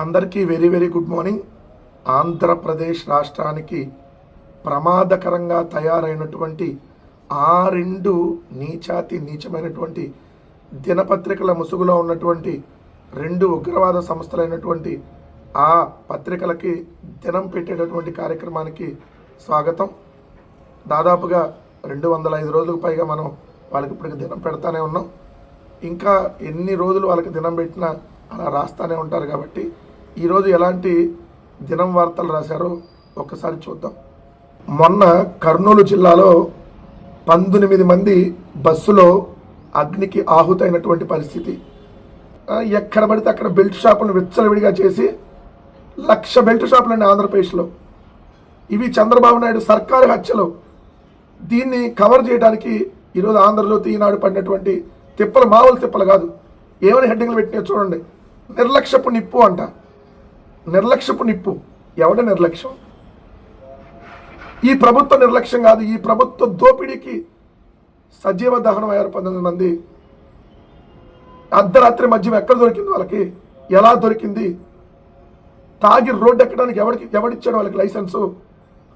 అందరికీ very very good morning. Andhra Pradesh రాష్ట్రానికి ప్రమాదకరంగా తయారైనటువంటి ఆ రెండు నీచాతి నీచమైనటువంటి దినపత్రికల ముసుగులో ఉన్నటువంటి రెండు ఉగ్రవాద సంస్థలైనటువంటి ఆ పత్రికలకి దినం పెట్టేటటువంటి కార్యక్రమానికి స్వాగతం. దాదాపుగా రెండు వందల ఐదు రోజులకు పైగా మనం వాళ్ళకి ఇప్పటికి దినం పెడతానే ఉన్నాం. ఇంకా ఎన్ని రోజులు వాళ్ళకి దినం పెట్టినా అలా రాస్తానే ఉంటారు కాబట్టి ఈరోజు ఎలాంటి దినం వార్తలు రాశారో ఒక్కసారి చూద్దాం. మొన్న కర్నూలు జిల్లాలో పంతొమ్మిది మంది బస్సులో అగ్నికి ఆహుతైనటువంటి పరిస్థితి. ఎక్కడ పడితే అక్కడ బెల్ట్ షాపులను విచ్చలవిడిగా చేసి లక్ష బెల్ట్ షాపులండి ఆంధ్రప్రదేశ్లో. ఇవి చంద్రబాబు నాయుడు సర్కారు హత్యలు. దీన్ని కవర్ చేయడానికి ఈరోజు ఆంధ్రజ్యోతి ఈనాడు పడినటువంటి తిప్పలు మామూలు తిప్పలు కాదు. ఏమని హెడ్డింగ్లు పెట్టినా చూడండి. నిర్లక్ష్యపు నిప్పు అంట. నిర్లక్ష్యపు నిప్పు. ఎవడ నిర్లక్ష్యం? ఈ ప్రభుత్వ నిర్లక్ష్యం కాదు ఈ ప్రభుత్వ దోపిడీకి సజీవ దహనం అయ్యారు పంతొమ్మిది మంది. అర్ధరాత్రి మద్యం ఎక్కడ దొరికింది వాళ్ళకి? ఎలా దొరికింది? తాగి రోడ్డు ఎక్కడానికి ఎవరికి ఎవడిచ్చాడు వాళ్ళకి లైసెన్సు?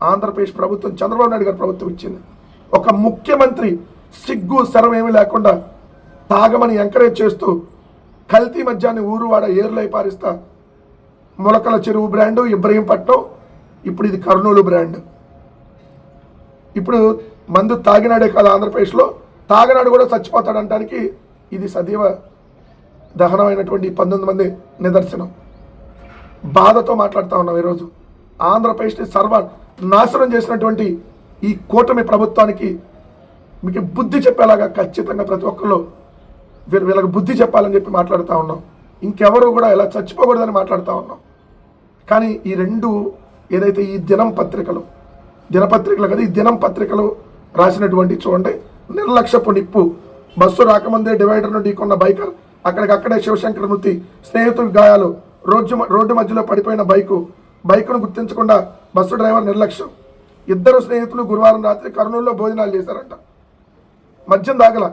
ఆంధ్రప్రదేశ్ ప్రభుత్వం చంద్రబాబు నాయుడు గారి ప్రభుత్వం ఇచ్చింది. ఒక ముఖ్యమంత్రి సిగ్గు శరం ఏమీ లేకుండా తాగమని ఎంకరేజ్ చేస్తూ కల్తీ మద్యాన్ని ఊరువాడ ఏర్లై పారిస్తా మొలకల చెరువు బ్రాండు ఇబ్రహీంపట్నం. ఇప్పుడు ఇది కర్నూలు బ్రాండ్. ఇప్పుడు మందు తాగినాడే కాదు ఆంధ్రప్రదేశ్లో. తాగినాడు కూడా చచ్చిపోతాడంటానికి ఇది సజీవ దహనమైనటువంటి పంతొమ్మిది మంది నిదర్శనం. బాధతో మాట్లాడుతూ ఉన్నాం ఈరోజు. ఆంధ్రప్రదేశ్ని సర్వ నాశనం చేసినటువంటి ఈ కూటమి ప్రభుత్వానికి మీకు బుద్ధి చెప్పేలాగా ఖచ్చితంగా ప్రతి ఒక్కళ్ళు వీళ్ళకి బుద్ధి చెప్పాలని చెప్పి మాట్లాడుతూ ఉన్నాం. ఇంకెవరు కూడా ఇలా చచ్చిపోకూడదని మాట్లాడుతూ ఉన్నాం. కానీ ఈ రెండు ఏదైతే ఈ దినం పత్రికలు దినపత్రికలు కదా ఈ దినం పత్రికలు రాసినటువంటి చూడండి నిర్లక్ష్యపు నిప్పు. బస్సు రాకముందే డివైడర్ను ఢీకొన్న బైకర్ అక్కడికక్కడే శివశంకర్ మృతి స్నేహితుడి గాయాలు రోడ్డు మ- రోడ్డు మధ్యలో పడిపోయిన బైకు బైకును గుర్తించకుండా బస్సు డ్రైవర్ నిర్లక్ష్యం. ఇద్దరు స్నేహితులు గురువారం రాత్రి కర్నూలులో భోజనాలు చేశారంట. మద్యం దాగల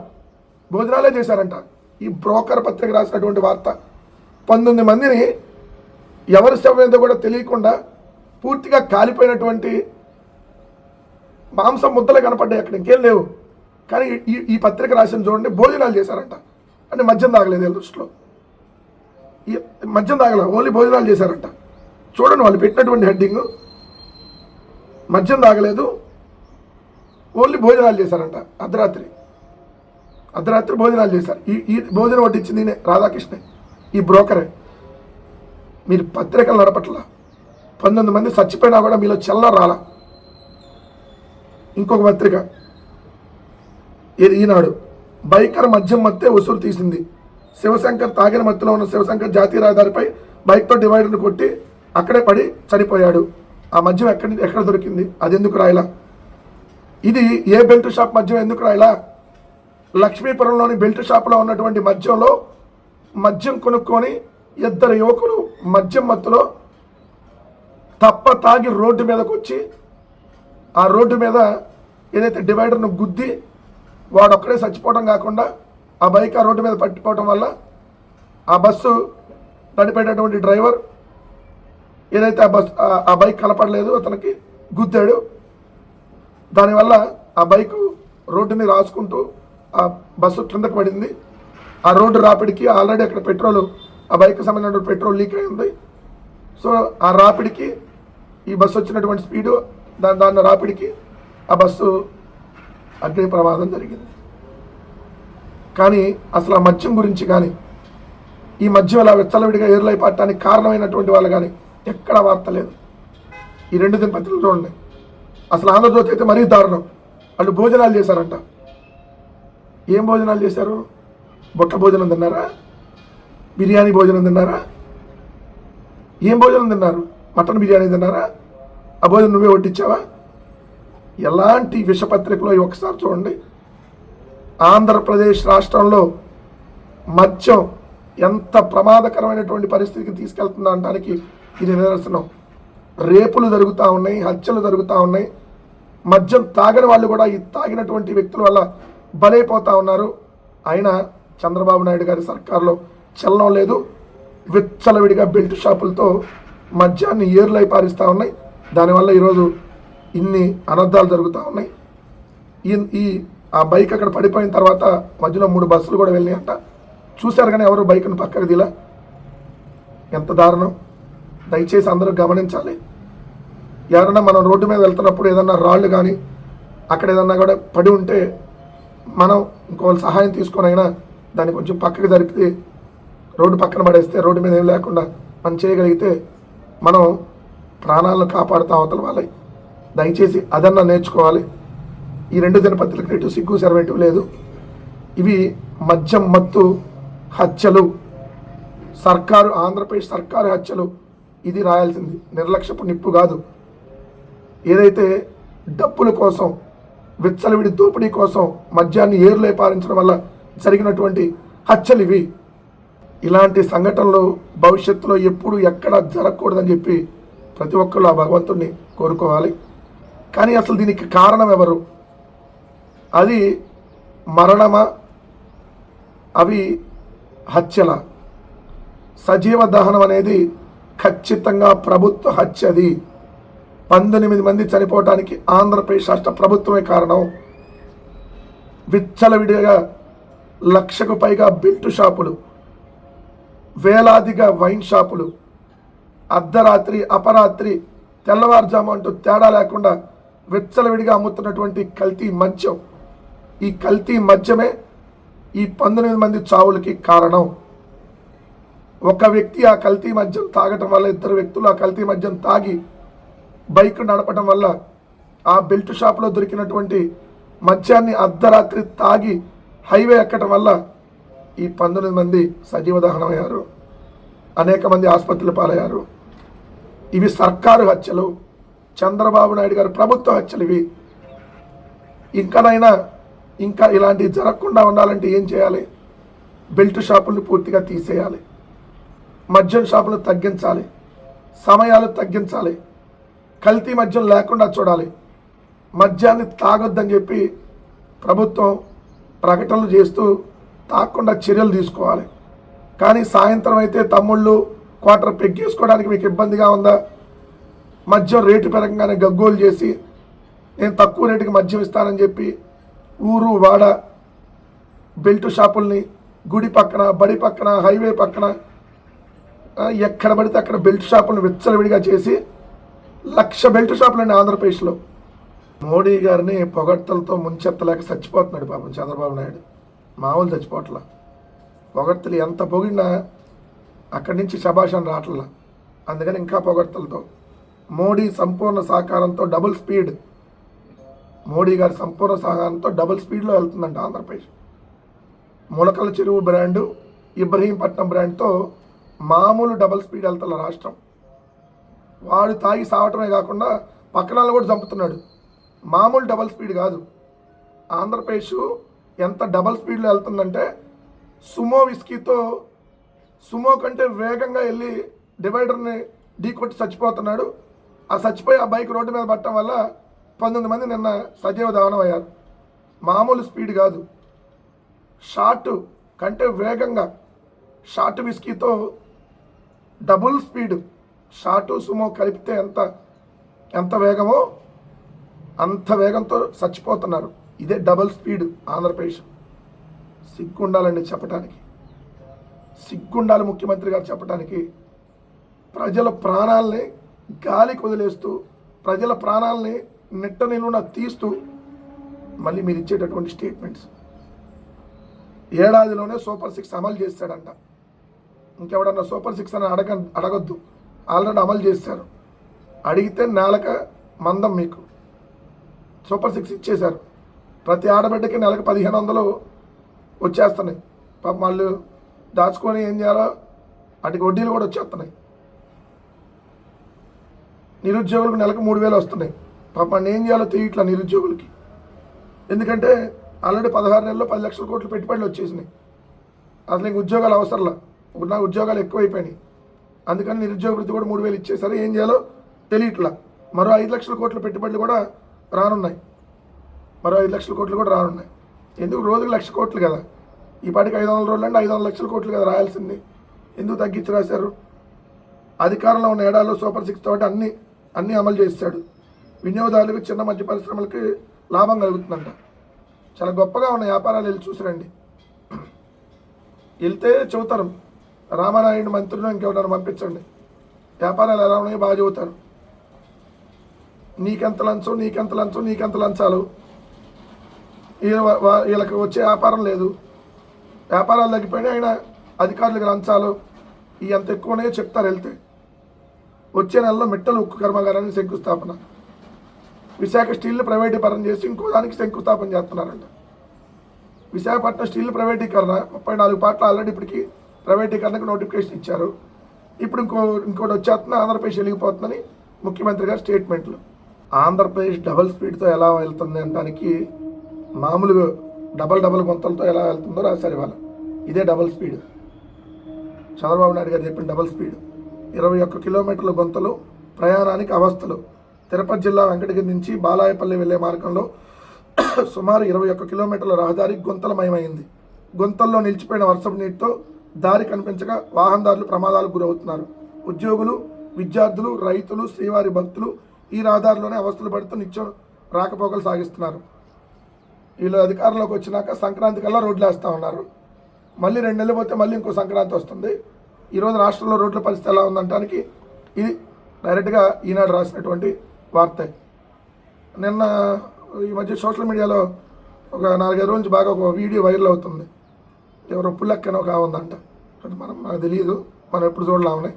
భోజనాలే చేశారంట. ఈ బ్రోకర్ పత్రిక రాసినటువంటి వార్త. పంతొమ్మిది మందిని ఎవరి శవం కూడా తెలియకుండా పూర్తిగా కాలిపోయినటువంటి మాంసం ముద్దలు కనపడ్డాయి అక్కడ. ఇంకేం లేవు. కానీ ఈ ఈ పత్రిక రాసిన చూడండి భోజనాలు చేశారంట. అంటే మద్యం తాగలేదు వీళ్ళ దృష్టిలో. ఈ మద్యం తాగల ఓన్లీ భోజనాలు చేశారంట. చూడండి వాళ్ళు పెట్టినటువంటి హెడ్డింగ్. మద్యం తాగలేదు ఓన్లీ భోజనాలు చేశారంట. అర్ధరాత్రి. అర్ధరాత్రి భోజనాలు చేశారు. ఈ ఈ భోజనం వడ్డించింది ఈయనే, రాధాకృష్ణ ఈ బ్రోకరే. మీరు పత్రికలు నడపట్ల. పంతొమ్మిది మంది చచ్చిపోయినా కూడా మీలో చల్ల రాల. ఇంకొక పత్రిక. ఇది ఈనాడు? బైకర్ మద్యం మత్తే ఉసురు తీసింది. శివశంకర్ తాగిన మత్తులో ఉన్న శివశంకర్ జాతీయ రహదారిపై బైక్తో డివైడర్ను కొట్టి అక్కడే పడి చనిపోయాడు. ఆ మద్యం ఎక్కడి ఎక్కడ దొరికింది? అది ఎందుకు రాయలా? ఇది ఏ బెల్ట్ షాప్ మద్యం ఎందుకు రాయలా? లక్ష్మీపురంలోని బెల్ట్ షాప్లో ఉన్నటువంటి మద్యంలో మద్యం కొనుక్కొని ఇద్దరు యువకులు మద్యం మత్తులో తప్ప తాగి రోడ్డు మీదకు వచ్చి ఆ రోడ్డు మీద ఏదైతే డివైడర్ను గుద్ది వాడు ఒక్కడే చచ్చిపోవడం కాకుండా ఆ బైక్ ఆ రోడ్డు మీద పట్టిపోవడం వల్ల ఆ బస్సు నడిపేటటువంటి డ్రైవర్ ఏదైతే ఆ బస్ ఆ- బైక్ కనపడలేదు అతనికి గుద్దాడు. దానివల్ల ఆ బైకు రోడ్డుని రాసుకుంటూ ఆ బస్సు కిందకు పడింది. ఆ రోడ్డు రాపిడికి ఆల్రెడీ అక్కడ పెట్రోల్ ఆ బైక్ సంబంధించిన పెట్రోల్ లీక్ అయింది సో ఆ రాపిడికి ఈ బస్సు వచ్చినటువంటి స్పీడు దాని దాని రాపిడికి ఆ బస్సు అగ్ని ప్రమాదం జరిగింది. కానీ అసలు ఆ మద్యం గురించి కానీ ఈ మద్యం అలా వెచ్చలవిడిగా ఏర్లై పట్టడానికి కారణమైనటువంటి వాళ్ళు కానీ ఎక్కడ వార్త లేదు. ఈ రెండు దినపత్రికలు చూడండి. అసలు ఆంధ్రజ్యోతి అయితే మరీ దారుణం. వాళ్ళు భోజనాలు చేశారంట. ఏం భోజనాలు చేశారు? బొట్ట భోజనం తిన్నారా? బిర్యానీ భోజనం తిన్నారా? ఏం భోజనం తిన్నారు? మటన్ బిర్యానీ తిన్నారా? ఆ భోజనం నువ్వే వడ్డించావా ఎలాంటి విషపత్రికలో ఒకసారి చూడండి. ఆంధ్రప్రదేశ్ రాష్ట్రంలో మద్యం ఎంత ప్రమాదకరమైనటువంటి పరిస్థితికి తీసుకెళ్తుందా అనడానికి ఇది నిదర్శనం. రేపులు జరుగుతూ ఉన్నాయి హత్యలు జరుగుతూ ఉన్నాయి. మద్యం తాగని వాళ్ళు కూడా ఈ తాగినటువంటి వ్యక్తుల వల్ల బలైపోతూ ఉన్నారు. అయినా చంద్రబాబు నాయుడు గారి సర్కారులో చలనం లేదు. విచ్చలవిడిగా బెల్ట్ షాపులతో మద్యాన్ని ఏర్లై పారిస్తూ ఉన్నాయి. దానివల్ల ఈరోజు ఇన్ని అనర్థాలు జరుగుతూ ఉన్నాయి. ఈ ఈ ఆ బైక్ అక్కడ పడిపోయిన తర్వాత మధ్యలో మూడు బస్సులు కూడా వెళ్ళినాయంట. చూశారు కానీ ఎవరు బైక్ను పక్కకు దిలా? ఎంత దారుణం. దయచేసి అందరూ గమనించాలి. ఎవరైనా మనం రోడ్డు మీద వెళ్తున్నప్పుడు ఏదన్నా రాళ్ళు కానీ అక్కడ ఏదన్నా కూడా పడి ఉంటే మనం ఇంకోళ్ళ సహాయం తీసుకొని అయినా దాన్ని కొంచెం పక్కకి జరిపితే రోడ్డు పక్కన పడేస్తే రోడ్డు మీద ఏం లేకుండా మనం చేయగలిగితే మనం ప్రాణాలను కాపాడుతూ అవతల వాళ్ళవి దయచేసి అదన్నా నేర్చుకోవాలి. ఈ రెండు దినపత్రికలు ఎటు సిగ్గు సెరవేటు లేదు. ఇవి మద్యం మత్తు హత్యలు. సర్కారు ఆంధ్రప్రదేశ్ సర్కారు హత్యలు. ఇది రాయాల్సింది. నిర్లక్ష్యపు నిప్పు కాదు. ఏదైతే డప్పుల కోసం విచ్చలవిడి దోపిడీ కోసం మద్యాన్ని ఏరులే పారించడం వల్ల జరిగినటువంటి హత్యలు ఇవి. ఇలాంటి సంఘటనలు భవిష్యత్తులో ఎప్పుడు ఎక్కడ జరగకూడదని చెప్పి ప్రతి ఒక్కళ్ళు ఆ భగవంతుడిని కోరుకోవాలి. కానీ అసలు దీనికి కారణం ఎవరు? అది మరణమా? అవి హత్యల? సజీవ దహనం అనేది ఖచ్చితంగా ప్రభుత్వ హత్యది పంతొమ్మిది మంది చనిపోవటానికి ఆంధ్రప్రదేశ్ రాష్ట్ర ప్రభుత్వమే కారణం. విచ్చలవిడిగా లక్షకు పైగా బిల్టు షాపులు వేలాదిగా వైన్ షాపులు అర్ధరాత్రి అపరాత్రి తెల్లవారుజాము అంటూ తేడా లేకుండా విచ్చలవిడిగా అమ్ముతున్నటువంటి కల్తీ మద్యం. ఈ కల్తీ మద్యమే ఈ పంతొమ్మిది మంది చావులకి కారణం. ఒక వ్యక్తి ఆ కల్తీ మద్యం తాగటం వల్ల ఇద్దరు వ్యక్తులు ఆ కల్తీ మద్యం తాగి బైక్ నడపటం వల్ల ఆ బెల్ట్ షాప్లో దొరికినటువంటి మద్యాన్ని అర్ధరాత్రి తాగి హైవే ఎక్కటం వల్ల ఈ పంతొమ్మిది మంది సజీవ దహనమయ్యారు. అనేక మంది ఆసుపత్రులు పాలయ్యారు. ఇవి సర్కారు హత్యలు. చంద్రబాబు నాయుడు గారు ప్రభుత్వ హత్యలు ఇవి. ఇంకానైనా ఇంకా ఇలాంటివి జరగకుండా ఉండాలంటే ఏం చేయాలి? బెల్ట్ షాపులను పూర్తిగా తీసేయాలి. మద్యం షాపులు తగ్గించాలి. సమయాలు తగ్గించాలి. కల్తీ మద్యం లేకుండా చూడాలి. మద్యాన్ని తాగొద్దని చెప్పి ప్రభుత్వం ప్రకటనలు చేస్తూ తాకుండా చర్యలు తీసుకోవాలి. కానీ సాయంత్రం అయితే తమ్ముళ్ళు క్వార్టర్ పెగ్గేసుకోవడానికి మీకు ఇబ్బందిగా ఉందా? మద్యం రేటు పెరగంగానే గగ్గోలు చేసి నేను తక్కువ రేటుకి మద్యం ఇస్తానని చెప్పి ఊరు వాడ బెల్ట్ షాపుల్ని గుడి పక్కన బడి పక్కన హైవే పక్కన ఎక్కడ పడితే అక్కడ బెల్ట్ షాపులను విచ్చలవిడిగా చేసి లక్ష బెల్ట్ షాపులండి ఆంధ్రప్రదేశ్లో. మోడీ గారిని పొగడ్తలతో ముంచెత్తలేక చచ్చిపోతున్నాడు పాపం చంద్రబాబు నాయుడు. మామూలు చచ్చిపోవట్లా పొగడ్తలు ఎంత పొగిడినా అక్కడి నుంచి శభాషణ రావట్లా అందుకని ఇంకా పొగడ్తలతో. మోడీ సంపూర్ణ సహకారంతో డబుల్ స్పీడ్. మోడీ గారి సంపూర్ణ సహకారంతో డబుల్ స్పీడ్లో వెళ్తుందంట ఆంధ్రప్రదేశ్. ములకల చెరువు బ్రాండు ఇబ్రహీంపట్నం బ్రాండ్తో మామూలు డబుల్ స్పీడ్ వెళ్తున్న రాష్ట్రం. వాడు తాగి సావటమే కాకుండా పక్కన వాళ్ళని కూడా చంపుతున్నాడు. మామూలు డబుల్ స్పీడ్ కాదు. ఆంధ్రప్రదేశ్ ఎంత డబల్ స్పీడ్లో వెళ్తుందంటే సుమో విస్కీతో సుమో కంటే వేగంగా వెళ్ళి డివైడర్ని ఢీకొట్టి చచ్చిపోతున్నాడు. ఆ చచ్చిపోయి ఆ బైక్ రోడ్డు మీద పట్టడం వల్ల పంతొమ్మిది మంది నిన్న సజీవ దహనం అయ్యారు. మామూలు స్పీడ్ కాదు. షార్ట్ కంటే వేగంగా షార్ట్ విస్కీతో డబుల్ స్పీడ్ షార్టు సుమో కలిపితే ఎంత ఎంత వేగమో అంత వేగంతో చచ్చిపోతున్నారు. ఇదే డబుల్ స్పీడ్ ఆంధ్రప్రదేశ్. సిగ్గుండాలండి చెప్పడానికి సిగ్గుండాలి ముఖ్యమంత్రి గారు చెప్పడానికి ప్రజల ప్రాణాలని గాలికి వదిలేస్తూ ప్రజల ప్రాణాలని నిట్ట నిలువున తీస్తూ మళ్ళీ మీరు ఇచ్చేటటువంటి స్టేట్మెంట్స్. ఏడాదిలోనే సూపర్ సిక్స్ అమలు చేస్తాడంట ఇంకెవడన్నా సూపర్ సిక్స్ అని అడగ అడగొద్దు. ఆల్రెడీ అమలు చేశారు. అడిగితే నేలక మందం మీకు. సూపర్ సిక్స్ ఇచ్చేశారు. ప్రతి ఆడబిడ్డకి నెలకు పదిహేను వందలు వచ్చేస్తున్నాయి. పాప వాళ్ళు దాచుకొని ఏం చేయాలో వాటికి వడ్డీలు కూడా వచ్చేస్తున్నాయి. నిరుద్యోగులకు నెలకు మూడు వేలు వస్తున్నాయి. పాప వాళ్ళు ఏం చేయాలో తెలియట్లా నిరుద్యోగులకి. ఎందుకంటే ఆల్రెడీ పదహారు నెలల్లో పది లక్షల కోట్లు పెట్టుబడులు వచ్చేసినాయి. అసలు ఇంక ఉద్యోగాలు అవసరంలా? ఇప్పుడు నాకు ఉద్యోగాలు ఎక్కువైపోయినాయి. అందుకని నిరుద్యోగ వృత్తి కూడా మూడు వేలు ఇచ్చేసారు ఏం చేయాలో తెలియట్లా. మరో ఐదు లక్షల కోట్ల పెట్టుబడులు కూడా రానున్నాయి. మరో ఐదు లక్షల కోట్లు కూడా రానున్నాయి. ఎందుకు? రోజుకి లక్ష కోట్లు కదా. ఈ పాటికి ఐదు వందల రోజులు అంటే ఐదు వందల లక్షల కోట్లు కదా రాయాల్సింది. ఎందుకు తగ్గించి రాశారు? అధికారంలో ఉన్న ఏడాదిలో సూపర్ సిక్స్ తోటి అన్ని అన్నీ అమలు చేశాడు. వినియోగదారులకు చిన్న మధ్య పరిశ్రమలకి లాభం కలుగుతుందంట. చాలా గొప్పగా ఉన్న వ్యాపారాలు వెళ్ళి చూసిరండి. వెళ్తే చెబుతారు. రామానాయుడు మంత్రులు ఇంకెవరైనా పంపించండి. వ్యాపారాలు ఎలా ఉన్నాయో బాగా చెబుతారు. నీకెంత లంచం నీకెంత లంచం నీకెంత లంచాలు? వీళ్ళకి వచ్చే వ్యాపారం లేదు. వ్యాపారాలు తగ్గిపోయినాయి ఆయన అధికారులకు లంచాలు ఇవి ఎంత ఎక్కువ ఉన్నాయో చెప్తారు వెళ్తే వచ్చే నెలలో మిట్టలు ఉక్కు కర్మాగారాన్ని శంకుస్థాపన. విశాఖ స్టీల్ ప్రైవేటీకరణ చేసి ఇంకో దానికి శంకుస్థాపన చేస్తున్నారంట. విశాఖపట్నం స్టీల్ ప్రైవేటీకరణ ముప్పై నాలుగు పాటలు ఆల్రెడీ ఇప్పటికి ప్రైవేటీకరణకు నోటిఫికేషన్ ఇచ్చారు. ఇప్పుడు ఇంకో ఇంకోటి వచ్చేస్తున్న ఆంధ్రప్రదేశ్ వెళ్ళిపోతుందని ముఖ్యమంత్రి గారు స్టేట్మెంట్లు. ఆంధ్రప్రదేశ్ డబల్ స్పీడ్తో ఎలా వెళ్తుంది అనడానికి మామూలుగా డబల్ డబల్ గుంతలతో ఎలా వెళ్తుందో రాశారు ఇవాళ. ఇదే డబల్ స్పీడ్. చంద్రబాబు నాయుడు గారు చెప్పిన డబల్ స్పీడ్. ఇరవై ఒక్క కిలోమీటర్ల గుంతలు ప్రయాణానికి అవస్థలు. తిరుపతి జిల్లా వెంకటగిరి నుంచి బాలాయపల్లి వెళ్ళే మార్గంలో సుమారు ఇరవై ఒక్క కిలోమీటర్ల రహదారి గుంతలమయమైంది. గుంతల్లో నిలిచిపోయిన వర్షపు నీటితో దారి కనిపించక వాహనదారులు ప్రమాదాలకు గురవుతున్నారు. ఉద్యోగులు విద్యార్థులు రైతులు శ్రీవారి భక్తులు ఈ రహదారిలోనే అవస్థలు పడుతూ నిత్యం రాకపోకలు సాగిస్తున్నారు. వీళ్ళు అధికారంలోకి వచ్చినాక సంక్రాంతి కల్లా రోడ్లు వేస్తూ ఉన్నారు. మళ్ళీ రెండు నెలలు పోతే మళ్ళీ ఇంకో సంక్రాంతి వస్తుంది. ఈరోజు రాష్ట్రంలో రోడ్ల పరిస్థితి ఎలా ఉందంటానికి ఇది డైరెక్ట్గా ఈనాడు రాసినటువంటి వార్త. నిన్న ఈ మధ్య సోషల్ మీడియాలో ఒక నాలుగైదు రోజు నుంచి బాగా ఒక వీడియో వైరల్ అవుతుంది. ఎవరో పుల్లక్కన ఒక ఉందంట. అంటే మనం నాకు తెలియదు. మనం ఎప్పుడు చూడలేమని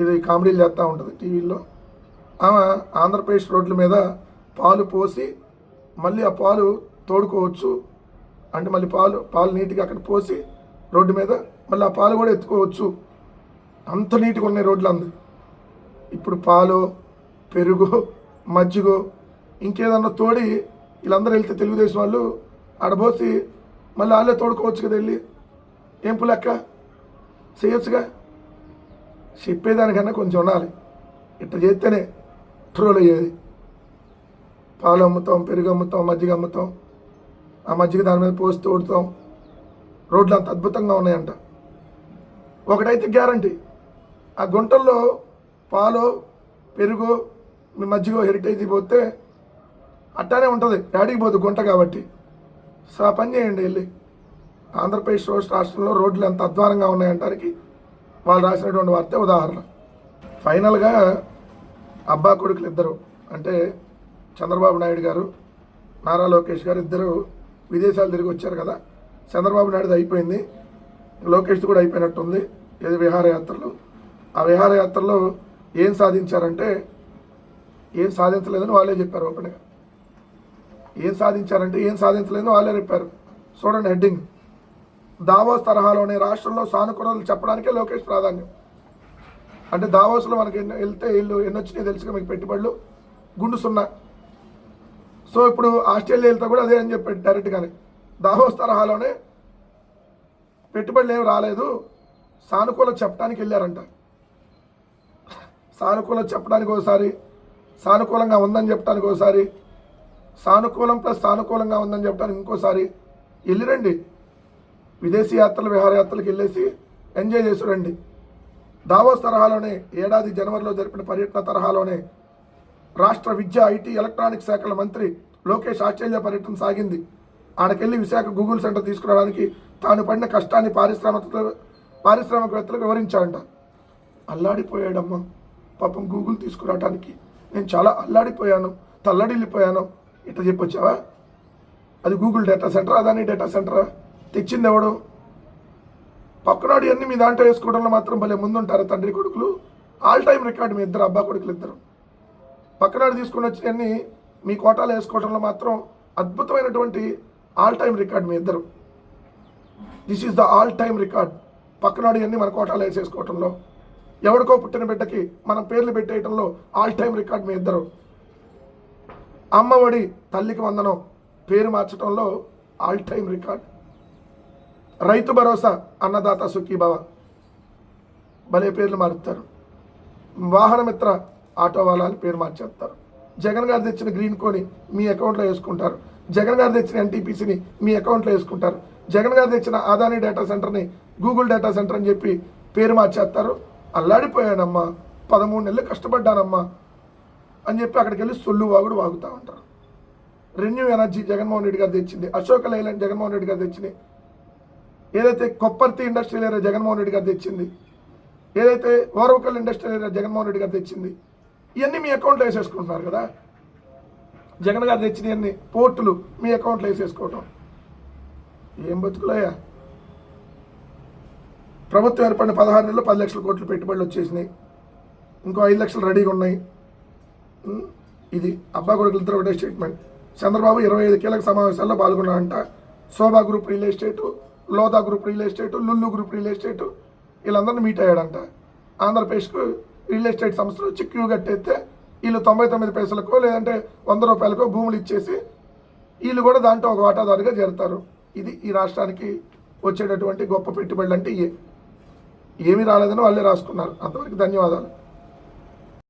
ఇది కామెడీలు చేస్తూ ఉంటుంది టీవీలో ఆమె ఆంధ్రప్రదేశ్ రోడ్ల మీద పాలు పోసి మళ్ళీ ఆ పాలు తోడుకోవచ్చు. అంటే మళ్ళీ పాలు పాలు నీట్గా అక్కడ పోసి రోడ్డు మీద మళ్ళీ ఆ పాలు కూడా ఎత్తుకోవచ్చు. అంత నీట్గా ఉన్నాయి రోడ్లు అందు. ఇప్పుడు పాలు పెరుగు మజ్జిగో ఇంకేదన్నా తోడి వీళ్ళందరూ వెళ్తే తెలుగుదేశం వాళ్ళు ఆడబోసి మళ్ళీ వాళ్ళే తోడుకోవచ్చు కదా వెళ్ళి. ఏం పులక్క చేయొచ్చుగా? చెప్పేదానికన్నా కొంచెం ఉండాలి. ఇట్లా చేస్తేనే ట్రోల్ అయ్యేది. పాలు అమ్ముతాం పెరుగు అమ్ముతాం మజ్జిగ అమ్ముతాం. ఆ మజ్జిగ దాని మీద పోసి తోడుతాం రోడ్లు అంత అద్భుతంగా ఉన్నాయంట. ఒకటైతే గ్యారంటీ. ఆ గుంటల్లో పాలు పెరుగు మీ మజ్జిగ హెరిటేజ్ పోతే అట్టానే ఉంటుంది. డాడీకి పోదు గుంట కాబట్టి. సో ఆ పని చేయండి వెళ్ళి. ఆంధ్రప్రదేశ్ రాష్ట్ర రాష్ట్రంలో రోడ్లు ఎంత అధ్వానంగా ఉన్నాయంటానికి వాళ్ళు రాసినటువంటి వార్తే ఉదాహరణ. ఫైనల్గా అబ్బా కొడుకులు ఇద్దరు. అంటే చంద్రబాబు నాయుడు గారు నారా లోకేష్ గారు ఇద్దరు విదేశాలు తిరిగి వచ్చారు కదా. చంద్రబాబు నాయుడుది అయిపోయింది. లోకేష్ కూడా అయిపోయినట్టుంది. ఏది విహారయాత్రలు? ఆ విహారయాత్రలో ఏం సాధించారంటే ఏం సాధించలేదని వాళ్ళే చెప్పారు ఓపెన్గా. ఏం సాధించారంటే ఏం సాధించలేదని వాళ్ళే చెప్పారు. చూడండి హెడ్డింగ్. దావోస్ తరహాలోనే రాష్ట్రంలో సానుకూలలు చెప్పడానికే లోకేష్ ప్రాధాన్యం. అంటే దావోస్లో మనకి వెళ్తే వీళ్ళు ఎన్ని తెలుసుగా మీకు పెట్టుబడులు. గుండు సున్నా. సో ఇప్పుడు ఆస్ట్రేలియా కూడా అదే అని చెప్పాడు డైరెక్ట్గానే దాహోస్ తరహాలోనే పెట్టుబడులు ఏమి రాలేదు. సానుకూల చెప్పడానికి వెళ్ళారంట. సానుకూలం చెప్పడానికి ఒకసారి సానుకూలంగా ఉందని చెప్పడానికి ఒకసారి సానుకూలం ప్లస్ సానుకూలంగా ఉందని చెప్పడానికి ఇంకోసారి వెళ్ళిరండి విదేశీ యాత్రలు విహారయాత్రలకు వెళ్ళేసి ఎంజాయ్ చేసి రండి దావోస్ తరహాలోనే ఏడాది జనవరిలో జరిపిన పర్యటన తరహాలోనే రాష్ట్ర విద్య ఐటీ ఎలక్ట్రానిక్ శాఖల మంత్రి లోకేష్ ఆస్ట్రేలియా పర్యటన సాగింది. ఆడకెళ్ళి విశాఖ గూగుల్ సెంటర్ తీసుకురావడానికి తాను పడిన కష్టాన్ని పారిశ్రామిక పారిశ్రామికవేత్తలకు వివరించాడంట. అల్లాడిపోయాడమ్మా. పాపం గూగుల్ తీసుకురావడానికి నేను చాలా అల్లాడిపోయాను తల్లడిల్లిపోయాను. ఇట్లా చెప్పొచ్చావా? అది Google data centre? Adani data సెంటరా? తెచ్చింది ఎవడు? పక్కనాడు అన్ని మీ దాంట్లో వేసుకోవడంలో మాత్రం భలే ముందుంటారు తండ్రి కొడుకులు? ఆల్ టైం రికార్డు మీ ఇద్దరు అబ్బా కొడుకులు ఇద్దరు. పక్కనాడు తీసుకుని వచ్చినవన్నీ మీ కోటాలు వేసుకోవడంలో మాత్రం అద్భుతమైనటువంటి ఆల్ టైం రికార్డ్ మీ ఇద్దరు. This is the all time record పక్కనాడు అన్ని మన కోటాలు వేసేసుకోవటంలో. ఎవరికో పుట్టిన బిడ్డకి మనం పేర్లు పెట్టేయటంలో ఆల్ టైం రికార్డ్ మీ ఇద్దరు. అమ్మఒడి తల్లికి వందనం పేరు మార్చడంలో all time record Rythu Bharosa Annadata Sukhibhava. భలే పేర్లు మారుతారు. వాహనమిత్ర ఆటో వాళ్ళ అని పేరు మార్చేస్తారు. జగన్ గారు తెచ్చిన గ్రీన్ కోని మీ అకౌంట్లో వేసుకుంటారు. జగన్ గారు తెచ్చిన ఎన్టీపీసీని మీ అకౌంట్లో వేసుకుంటారు. జగన్ గారు తెచ్చిన ఆదాని డేటా సెంటర్ని గూగుల్ డేటా సెంటర్ అని చెప్పి పేరు మార్చేస్తారు. అల్లాడిపోయానమ్మా. పదమూడు నెలలు కష్టపడ్డానమ్మా అని చెప్పి అక్కడికి వెళ్ళి సొల్లు వాగుడు వాగుతూ ఉంటారు. రెన్యూ ఎనర్జీ జగన్మోహన్ రెడ్డి గారు తెచ్చింది. అశోక లైలాండ్ జగన్మోహన్ రెడ్డి గారు తెచ్చింది. ఏదైతే కొప్పర్తి ఇండస్ట్రియల్ ఏరియా జగన్మోహన్ రెడ్డి గారు తెచ్చింది. ఏదైతే ఓరవకల్ ఇండస్ట్రియల్ ఏరియా జగన్మోహన్ రెడ్డి గారు తెచ్చింది. ఇవన్నీ మీ అకౌంట్లో వేసేసుకుంటున్నారు కదా. జగన్ గారు తెచ్చినవన్నీ పోర్టులు మీ అకౌంట్లో వేసేసుకోవటం. ఏం బతుకులయ్యా? ప్రభుత్వం ఏర్పడిన పదహారు నెలలు పది లక్షల కోట్లు పెట్టుబడులు వచ్చేసినాయి. ఇంకో ఐదు లక్షలు రెడీగా ఉన్నాయి. ఇది అబ్బా కొడుకులతో ఒకటే స్టేట్మెంట్ చంద్రబాబు ఇరవై ఐదు కీలక సమావేశాల్లో పాల్గొన్నాడంట. Sobha group real estate Lodha group real estate Lulu group real estate వీళ్ళందరినీ మీట్ అయ్యాడంట. ఆంధ్రప్రదేశ్కు రియల్ ఎస్టేట్ సంస్థలు వచ్చి క్యూ కట్టేస్తే వీళ్ళు తొంభై తొమ్మిది పైసలకో లేదంటే వంద రూపాయలకో భూములు ఇచ్చేసి వీళ్ళు కూడా దాంట్లో ఒక వాటాదారుగా చేరుతారు. ఇది ఈ రాష్ట్రానికి వచ్చేటటువంటి గొప్ప పెట్టుబడులు అంటే ఇవే ఏమీ రాలేదని వాళ్ళే రాసుకున్నారు. అంతవరకు ధన్యవాదాలు.